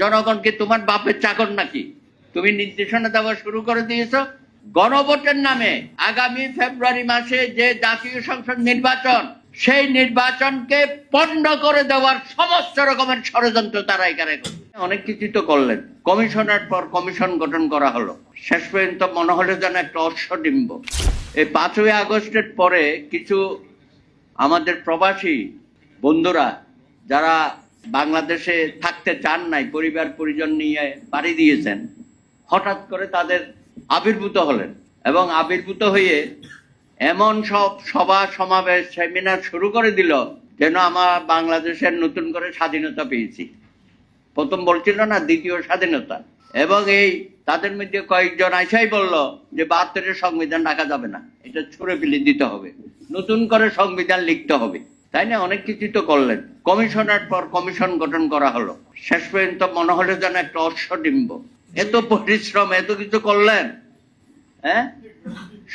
জনগণকে তোমার বাপের চাকর নাকি? তুমি নির্দেশনা দেওয়া শুরু করে দিয়েছ। গণভোটের নামে আগামী ফেব্রুয়ারি মাসে যে জাতীয় সংসদ নির্বাচন, সেই নির্বাচনকে পণ্ড করে দেওয়ার সমস্ত রকমের ষড়যন্ত্র তারা এখানে। অনেক কিছু তো করলেন। কমিশনের পর কমিশন গঠন করা হলো। শেষ পর্যন্ত মনে হলো যেন একটা অশ্বডিম্ব। এই পাঁচই আগস্টের পরে কিছু আমাদের প্রবাসী বন্ধুরা, যারা বাংলাদেশে থাকতে চান নাই, পরিবার পরিজন নিয়ে বাড়ি দিয়েছেন, হঠাৎ করে তাদের আবির্ভূত হলেন এবং আবির্ভূত হয়ে এমন সব সভা, সমাবেশ, সেমিনার শুরু করে দিল যেন আমার বাংলাদেশের নতুন করে স্বাধীনতা পেয়েছি। প্রথম বলছিল না, দ্বিতীয় স্বাধীনতা। এবং এই তাদের মধ্যে কয়েকজন আইসাই বলল যে বাহাত্তরের সংবিধান রাখা যাবে না, এটা ছুড়ে ফেলে দিতে হবে। নতুন করে সংবিধান লিখতে হবে। তাই না? অনেক কিছু তো করলেন। কমিশনের পর কমিশন গঠন করা হলো। শেষ পর্যন্ত মনে হলো যেন একটা অশ্বডিম্ব। এত পরিশ্রম, এত কিছু করলেন হ্যাঁ?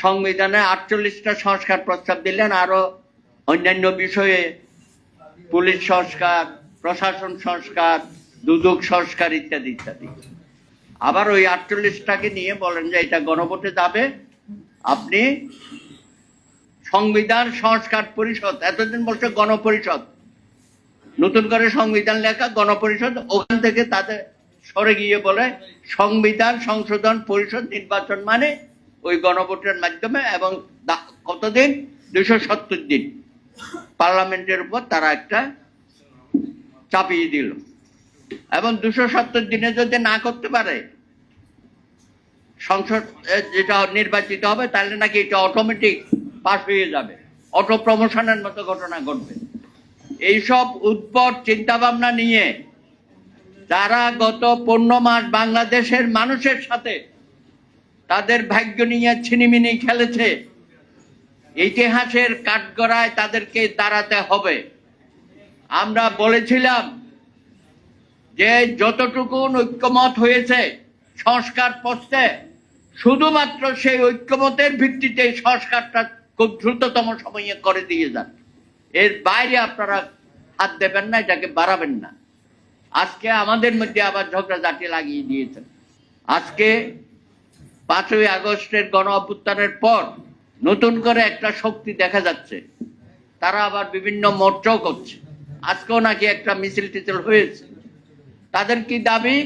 সংবিধানে আটচল্লিশটা সংস্কার প্রস্তাব দিলেন, আরও অন্যান্য বিষয়ে পুলিশ সংস্কার, প্রশাসন সংস্কার, দুদক সংস্কার ইত্যাদি ইত্যাদি। আবার ওই আটচল্লিশটাকে নিয়ে বলেন যে এটা গণভোটে যাবে। আপনি সংবিধান সংস্কার পরিষদ, এতদিন বলছে গণপরিষদ নতুন করে সংবিধান লেখা, গণপরিষদ, ওখান থেকে তাদের সরে গিয়ে বলে, সংবিধান, সংশোধন, পরিষদ, নির্বাচন মানে ওই গণভোটের মাধ্যমে এবং কতদিন? দুশো সত্তর দিন। পার্লামেন্টের উপর তারা একটা চাপিয়ে দিল। এবং দুশো সত্তর দিনে যদি না করতে পারে, সংসদ যেটা নির্বাচিত হবে, তাহলে নাকি এটা অটোমেটিক পাশ হয়ে যাবে। অটো প্রমোশনের মতো ঘটনা ঘটবে। এইসব উদ্ভট চিন্তা ভাবনা নিয়ে তারা গত পনেরো মাস বাংলাদেশের মানুষের সাথে তাদের ভাগ্য নিয়ে ছিনিমিনি খেলেছে, ইতিহাসের কাঠগড়ায় তাদেরকে দাঁড়াতে হবে। আমরা বলেছিলাম যে যতটুকু ঐক্যমত হয়েছে সংস্কার পথে, শুধুমাত্র সেই ঐক্যমতের ভিত্তিতে সংস্কারটা খুব দ্রুততম সময়ে করে দিয়ে যান। এর বাইরে আপনারা হাত দেবেন না, এটাকে বাড়াবেন না। আজকে আমাদের মধ্যে আবার ঝগড়া ঝগড়াঝাটি লাগিয়ে দিয়েছেন আজকে পাঁচই আগস্টের গণ অভ্যুত্থানের পর নতুন করে একটা শক্তি দেখা যাচ্ছে। তারা আবার বিভিন্ন মোর্চাও করছে। আজকেও নাকি একটা মিছিল টিছিল হয়েছে। তাদের কি দাবি?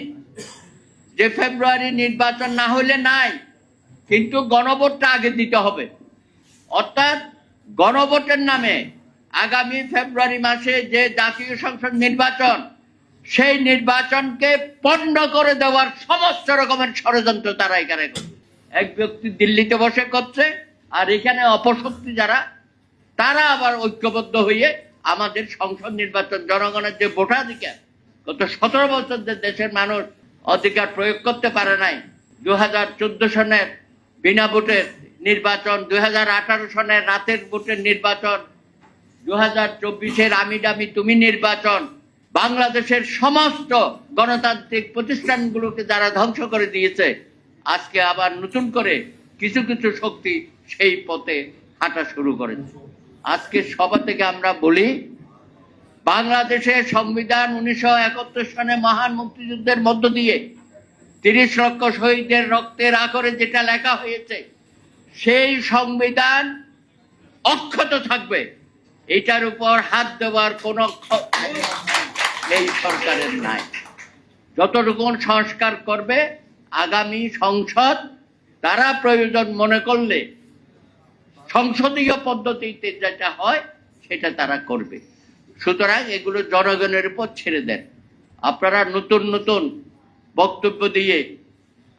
যে ফেব্রুয়ারি নির্বাচন না হলে নাই, কিন্তু গণভোটটা আগে দিতে হবে। অর্থাৎ গণভোটের নামে আগামী ফেব্রুয়ারি মাসে যে জাতীয় সংসদ নির্বাচন, সেই নির্বাচনকে পণ্ড করে দেওয়ার সমস্ত রকমের ষড়যন্ত্র তারা এখানে করছে। এক ব্যক্তি দিল্লিতে বসে করছে, আর এখানে অপশক্তি যারা, তারা আবার ঐক্যবদ্ধ হয়ে আমাদের সংসদ নির্বাচন, জনগণের যে ভোটাধিকার, গত সতেরো বছর যে দেশের মানুষ অধিকার প্রয়োগ করতে পারে নাই দু হাজার চোদ্দ সনের বিনা ভোটের নির্বাচন দুই হাজার আঠারো সনের রাতের ভোটের নির্বাচন দু হাজার চব্বিশের আমি দামি তুমি নির্বাচন, বাংলাদেশের সমস্ত গণতান্ত্রিক প্রতিষ্ঠানগুলোকে যারা ধ্বংস করে দিয়েছে, আজকে আবার নতুন করে কিছু কিছু শক্তি সেই পথে হাঁটা শুরু করেছে। আজকে সভা থেকে আমরা বলি বাংলাদেশের সংবিধান উনিশশো একাত্তর সনে মহান মুক্তিযুদ্ধের মধ্য দিয়ে তিরিশ লক্ষ শহীদের রক্তের আকরে যেটা লেখা হয়েছে, সেই সংবিধান অক্ষত থাকবে। এটার উপর হাত দেওয়ার কোনো এই সরকারের নাই। যতটুকু সংস্কার করবে, আগামী সংসদ, তারা প্রয়োজন মনে করলে সংসদীয় পদ্ধতিতে যেটা হয়, সেটা তারা করবে। সুতরাং এগুলো জনগণের উপর ছেড়ে দেন। আপনারা নতুন নতুন বক্তব্য দিয়ে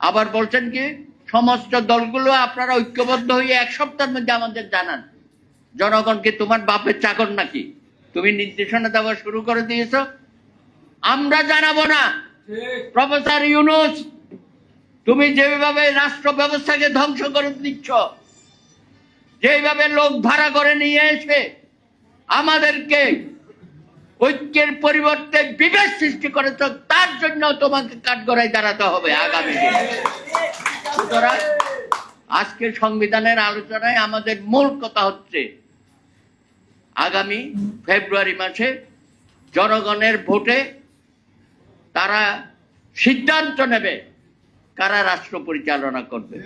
আবার বলছেন কি, সমস্ত দলগুলো আপনারা ঐক্যবদ্ধ হয়ে এক সপ্তাহের মধ্যে আমাদের জানান। জনগণকে তোমার বাপের চাকর নাকি? তুমি নির্দেশনা দেওয়া শুরু করে দিয়েছ। আমরা জানাব না। প্রফেসর ইউনুস, তুমি যেভাবে রাষ্ট্র ব্যবস্থাকে ধ্বংস করে দিচ্ছ, যেভাবে লোক ভাড়া করে নিয়ে এসে আমাদেরকে ঐক্যের পরিবর্তে বিভেদ সৃষ্টি করেছ, তার জন্য তোমাকে কাঠগড়ায় দাঁড়াতে হবে আগামী দিনে। সুতরাং আজকের সংবিধানের আলোচনায় আমাদের মূল কথা হচ্ছে, আগামী ফেব্রুয়ারি মাসে জনগণের ভোটে তারা সিদ্ধান্ত নেবে কারা রাষ্ট্র পরিচালনা করবে।